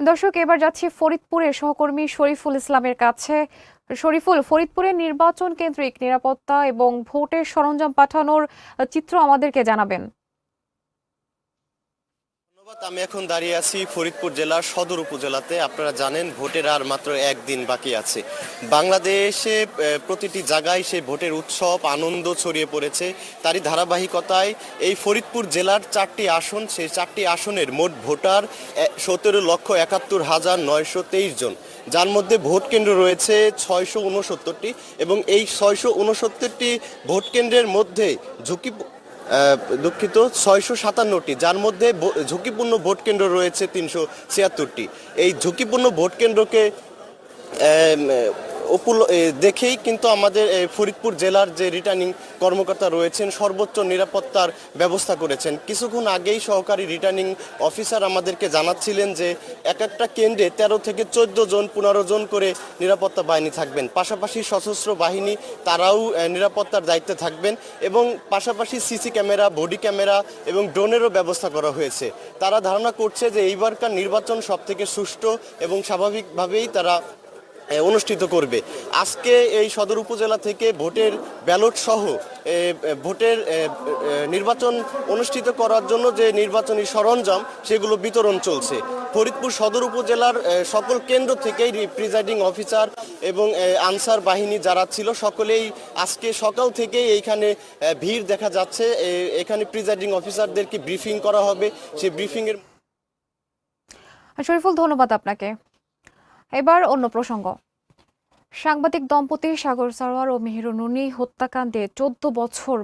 দর্শক, এবার যাচ্ছি ফরিদপুরের সহকর্মী শরীফুল ইসলামের কাছে। শরীফুল ফরিদপুরের নির্বাচন কেন্দ্রিক নিরাপত্তা এবং ভোটের সরঞ্জাম পাঠানোর চিত্র আমাদেরকে জানাবেন। আমি এখন দাঁড়িয়ে আছি ফরিদপুর জেলার সদর উপজেলাতে। আপনারা জানেন, ভোটের আর মাত্র একদিন বাকি আছে। বাংলাদেশে প্রতিটি জায়গায় সেই ভোটের উৎসব, আনন্দ ছড়িয়ে পড়েছে। তারই ধারাবাহিকতায় এই ফরিদপুর জেলার চারটি আসন, সেই চারটি আসনের মোট ভোটার সতেরো লক্ষ একাত্তর হাজার নয়শো তেইশ জন। যার মধ্যে ভোট কেন্দ্র রয়েছে ছয়শো উনসত্তরটি এবং এই ছয়শো উনসত্তরটি ভোট কেন্দ্রের মধ্যে ঝুঁকি দুঃখিত, ছয়শো সাতান্নটি, যার মধ্যে ঝুঁকিপূর্ণ ভোট কেন্দ্র রয়েছে তিনশো ছিয়াত্তরটি। এই ঝুঁকিপূর্ণ ভোট কেন্দ্রকে দেখেই কিন্তু আমাদের ফরিদপুর জেলার যে রিটার্নিং কর্মকর্তা রয়েছেন, সর্বোচ্চ নিরাপত্তার ব্যবস্থা করেছেন। কিছুক্ষণ আগেই সহকারী রিটার্নিং অফিসার আমাদেরকে জানাচ্ছিলেন যে, এক একটা কেন্দ্রে তেরো থেকে চোদ্দ জন, পনেরো জন করে নিরাপত্তা বাহিনী থাকবেন। পাশাপাশি সশস্ত্র বাহিনী, তারাও নিরাপত্তার দায়িত্বে থাকবেন এবং পাশাপাশি সিসি ক্যামেরা, বডি ক্যামেরা এবং ড্রোনেরও ব্যবস্থা করা হয়েছে। তারা ধারণা করছে যে, এইবারকার নির্বাচন সব থেকে সুষ্ঠু এবং স্বাভাবিকভাবেই তারা অনুষ্ঠিত করবে। আজকে এই সদর উপজেলা থেকে ভোটের ব্যালট সহ ভোটের নির্বাচন অনুষ্ঠিত করার জন্য যে নির্বাচনী সরঞ্জাম, সেগুলো বিতরণ চলছে। ফরিদপুর সদর উপজেলার সকল কেন্দ্র থেকেই প্রিজাইডিং অফিসার এবং আনসার বাহিনী যারা ছিল, সকলেই আজকে সকাল থেকেই এইখানে ভিড় দেখা যাচ্ছে। এখানে প্রিজাইডিং অফিসারদেরকে ব্রিফিং করা হবে। সেই ব্রিফিংয়ের শরীফুল ধন্যবাদ আপনাকে। এবার অন্য প্রসঙ্গ। সাংবাদিক দম্পতি সাগর সারোয়ার ও মেহেরুনুনি হত্যাকাণ্ডে চোদ্দ বছর